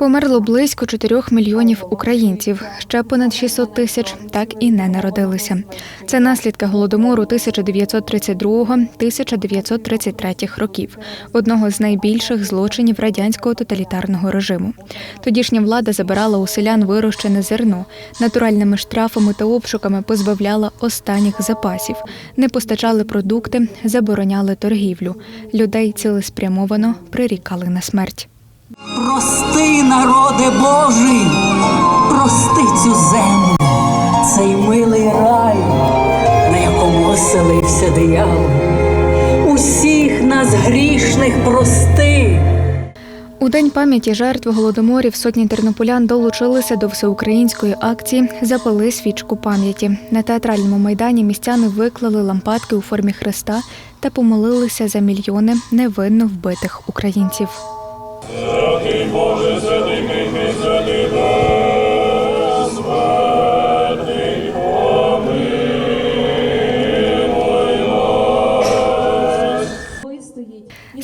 Померло близько 4 мільйонів українців. Ще понад 600 тисяч так і не народилися. Це наслідки голодомору 1932-1933 років, одного з найбільших злочинів радянського тоталітарного режиму. Тодішня влада забирала у селян вирощене зерно, натуральними штрафами та обшуками позбавляла останніх запасів, не постачали продукти, забороняли торгівлю. Людей цілеспрямовано прирікали на смерть. Прости, народе Божий, прости цю землю, цей милий рай, на якому оселився диявол. Усіх нас грішних прости. У день пам'яті жертв голодоморів сотні тернополян долучилися до всеукраїнської акції Запали свічку пам'яті. На театральному майдані містяни виклали лампадки у формі хреста та помолилися за мільйони невинно вбитих українців.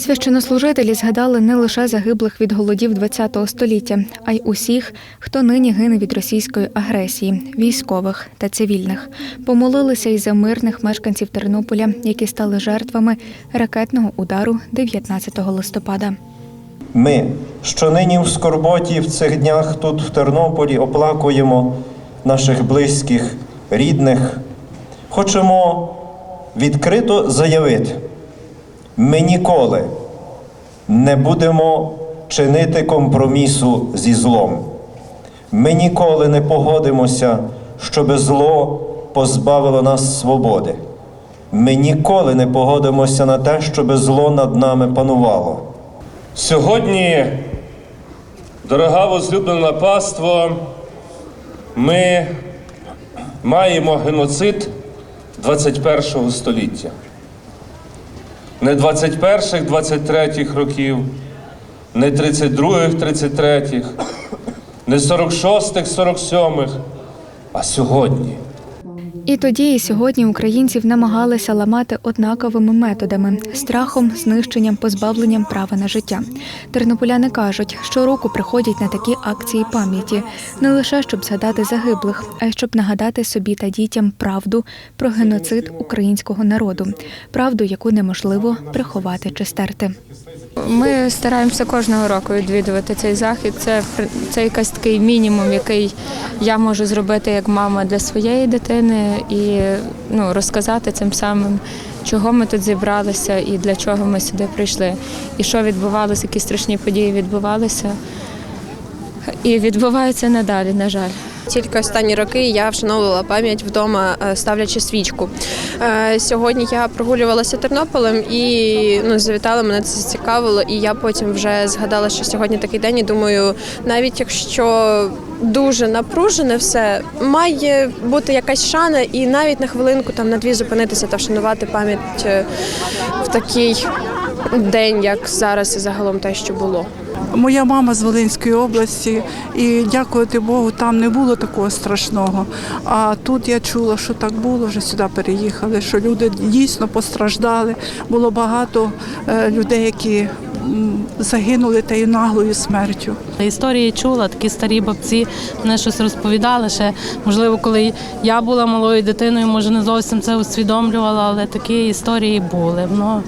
Священнослужителі згадали не лише загиблих від голодів ХХ століття, а й усіх, хто нині гине від російської агресії, військових та цивільних. Помолилися й за мирних мешканців Тернополя, які стали жертвами ракетного удару 19 листопада. Ми, що нині в скорботі в цих днях тут в Тернополі оплакуємо наших близьких, рідних, хочемо відкрито заявити, ми ніколи не будемо чинити компромісу зі злом. Ми ніколи не погодимося, щоб зло позбавило нас свободи. Ми ніколи не погодимося на те, щоб зло над нами панувало. Сьогодні, дорога возлюблена паство, ми маємо геноцид 21 століття. Не 21-х, 23-х років, не 32-х, 33-х, не 46-х, 47-х, а сьогодні. І тоді, і сьогодні українців намагалися ламати однаковими методами страхом, знищенням, позбавленням права на життя. Тернополяни кажуть, щороку приходять на такі акції пам'яті не лише щоб згадати загиблих, а й щоб нагадати собі та дітям правду про геноцид українського народу, правду, яку неможливо приховати чи стерти. Ми стараємося кожного року відвідувати цей захід. Це, це якийсь такий мінімум, який я можу зробити як мама для своєї дитини і ну, розказати цим самим, чого ми тут зібралися і для чого ми сюди прийшли. І що відбувалося, які страшні події відбувалися. І відбуваються надалі, на жаль. Тільки останні роки я вшановувала пам'ять вдома, е, ставлячи свічку. Е, Сьогодні я прогулювалася Тернополем і ну, завітала, мене це зацікавило. І я потім вже згадала, що сьогодні такий день. І думаю, навіть якщо дуже напружене все, має бути якась шана, і навіть на хвилинку там на дві зупинитися та вшанувати пам'ять е, в такий день, як зараз, і загалом те, що було. Моя мама з Волинської області, і дякувати Богу, там не було такого страшного. А тут я чула, що так було, вже сюди переїхали, що люди дійсно постраждали. Було багато е, людей, які загинули тією наглою смертю. Історії чула, такі старі бабці мене щось розповідали. Ще можливо, коли я була малою дитиною, може не зовсім це усвідомлювала, але такі історії були. Ну,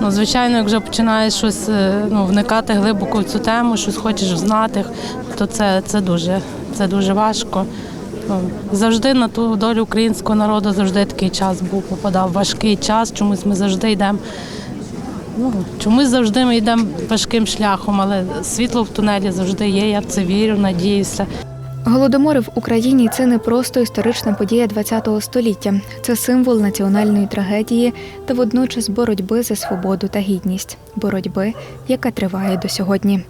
ну звичайно, як вже починаєш щось е, ну, вникати глибоко в цю тему, щось хочеш знати, то це, це дуже це дуже важко. Ну, Завжди на ту долю українського народу завжди такий час був, попадав важкий час. Чомусь ми завжди йдемо. Ну, чомусь завжди ми йдемо важким шляхом, але світло в тунелі завжди є. Я в це вірю, надіюся. Голодомори в Україні це не просто історична подія ХХ століття, це символ національної трагедії та водночас боротьби за свободу та гідність, боротьби, яка триває до сьогодні.